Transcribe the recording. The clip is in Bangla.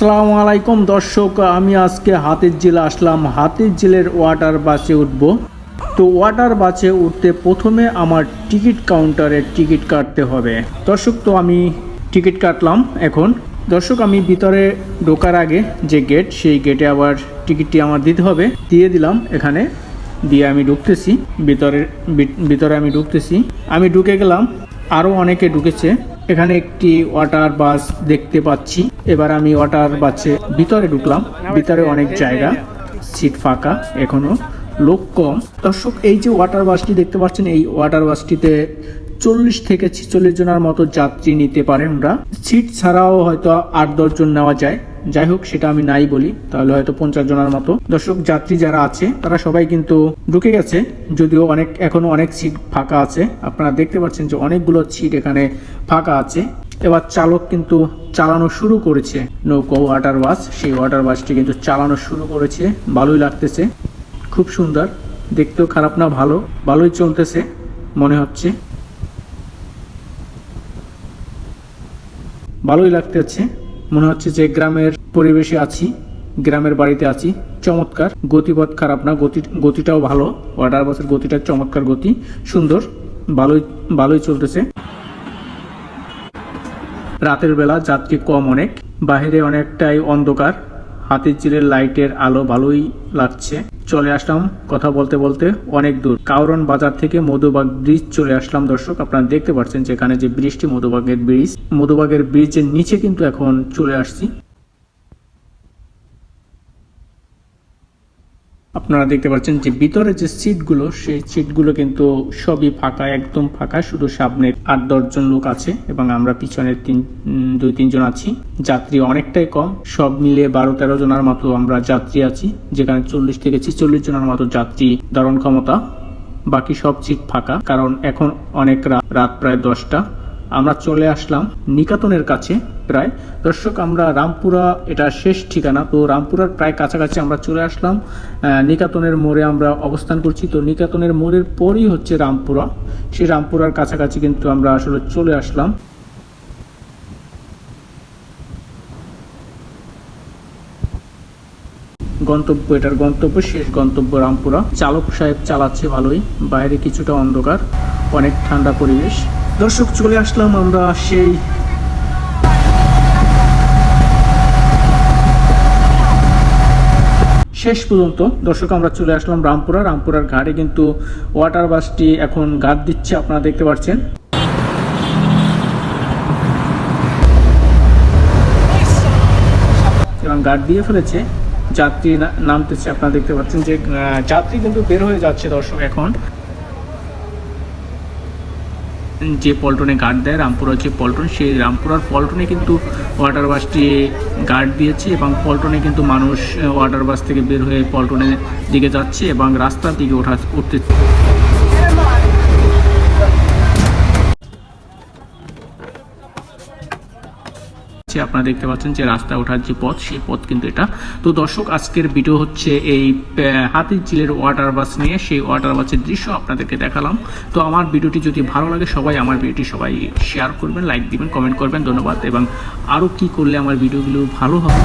আসসালামু আলাইকুম, দর্শক, আমি আজকে হাতের জেলে আসলাম। হাতের জেলের ওয়াটার বাসে উঠব। তো ওয়াটার বাসে উঠতে প্রথমে আমার টিকিট কাউন্টারে টিকিট কাটতে হবে। দর্শক, তো আমি টিকিট কাটলাম এখন। দর্শক, আমি ভিতরে ঢোকার আগে যে গেট সেই গেটে আবার টিকিটটি আমার দিতে হবে। দিয়ে দিলাম এখানে। দিয়ে আমি ঢুকতেছি। ভিতরে ভিতরে আমি ঢুকতেছি। আমি ঢুকে গেলাম। আরও অনেকে ঢুকেছে। এখানে একটি ওয়াটার বাস দেখতে পাচ্ছি। এবার আমি ওয়াটার বাসে ভিতরে ঢুকলাম। ভিতরে অনেক জায়গা, সিট ফাঁকা, এখনও লোক কম। দর্শক, এই যে ওয়াটার বাসটি দেখতে পাচ্ছেন, এই ওয়াটার বাসটিতে চল্লিশ থেকে ছিচল্লিশ জনের মতো যাত্রী নিতে পারেন আমরা সিট ছাড়াও হয়তো আট দশজন নেওয়া যায়। যাই হোক, সেটা আমি নাই বলি, তাহলে হয়তো পঞ্চাশ জনের মতো। দর্শক, যাত্রী যারা আছে, তারা সবাই কিন্তু ঢুকে গেছে, যদিও অনেক, এখনও অনেক সিট ফাঁকা আছে। আপনারা দেখতে পাচ্ছেন যে অনেকগুলো সিট এখানে ফাঁকা আছে। এবার চালক কিন্তু চালানো শুরু করেছে। নৌকো ওয়াটার বাস সেই ওয়াটার বাসটি কিন্তু চালানো শুরু করেছে। ভালোই লাগতেছে। খুব সুন্দর। দেখতেও খারাপ না, ভালো। ভালোই চলতেছে, মনে হচ্ছে। ভালোই লাগতেছে। মনে হচ্ছে যে গ্রামের পরিবেশে আছি, গ্রামের বাড়িতে আছি। চমৎকার, গতিপথ খারাপ না, গতি গতিটাও ভালো। ওয়াটার বাসের গতিটা চমৎকার গতি। সুন্দর, ভালোই ভালোই চলতেছে। রাতের বেলা যাত্রী কম অনেক, বাহিরে অনেকটাই অন্ধকার। হাতির চিরের লাইটের আলো ভালোই লাগছে। চলে আসলাম কথা বলতে বলতে অনেক দূর। কাউরন বাজার থেকে মধুবাগ ব্রিজ চলে আসলাম দর্শক। আপনারা দেখতে পাচ্ছেন যেখানে যে ব্রিজটি, মধুবাগের ব্রিজ। মধুবাগের ব্রিজের নিচে কিন্তু এখন চলে আসছি। আপনারা দেখতে পাচ্ছেন যে ভিতরে যে সিটগুলো, সেই সিটগুলো কিন্তু সবই ফাঁকা, একদম ফাঁকা, শুধু সামনের আট দশজন লোক আছে এবং আমরা পিছনের তিন দুই তিনজন আছি। যাত্রী অনেকটাই কম, সব মিলে বারো, তেরো জনের মতো আমরা যাত্রী আছি, যেখানে চল্লিশ থেকে ছিচল্লিশ জনের মতো যাত্রী ধারণ ক্ষমতা। বাকি সব সিট ফাঁকা, কারণ এখন অনেক রাত প্রায় দশটা। আমরা চলে আসলাম নিকাতনের কাছে প্রায়। দর্শক, আমরা রামপুরা, এটা শেষ ঠিকানা। তো রামপুরার প্রায় কাছাকাছি আমরা চলে আসলাম। নিকাতনের মোড়ে আমরা অবস্থান করছি। তো নিকাতনের মোড়ের পরই হচ্ছে রামপুরা। সেই রামপুরার কাছাকাছি কিন্তু আমরা আসলে চলে আসলাম। গন্তব্য এটার গন্তব্য, শেষ গন্তব্য রামপুরা। চালক সাহেব চালাচ্ছে ভালোই। বাইরে কিছুটা অন্ধকার, অনেক ঠান্ডা পরিবেশ। দর্শক, চলে আসলাম আমরা সেই শেষ পর্যন্ত। দর্শক, আমরা চলে আসলাম রামপুরা। রামপুরার ঘাটে কিন্তু ওয়াটার বাসটি এখন ঘাট দিচ্ছে, আপনারা দেখতে পাচ্ছেন। এবং গার্ড দিয়ে ফেলেছে, যাত্রী নামতেছে, আপনারা দেখতে পাচ্ছেন যে যাত্রী কিন্তু বের হয়ে যাচ্ছে দর্শক এখন। যে পল্টনে গার্ড দেয় রামপুরার যে পল্টন, সেই রামপুরার পল্টনে কিন্তু ওয়াটার বাসটি গার্ড দিয়েছে এবং পল্টনে কিন্তু মানুষ ওয়াটার বাস থেকে বের হয়ে পল্টনের দিকে যাচ্ছে এবং রাস্তার দিকে ওঠা, উঠতে যে আপনারা দেখতে পাচ্ছেন যে রাস্তা ওঠার যে পথ সেই পথ কিন্তু এটা। তো দর্শক, আজকের ভিডিও হচ্ছে এই হাতির ঝিলের ওয়াটার বাস নিয়ে। সেই ওয়াটার বাসের দৃশ্য আপনাদেরকে দেখালাম। তো আমার ভিডিওটি যদি ভালো লাগে, সবাই আমার ভিডিওটি সবাই শেয়ার করবেন লাইক দিবেন কমেন্ট করবেন। ধন্যবাদ। এবং আরও কি করলে আমার ভিডিওগুলো ভালো হবে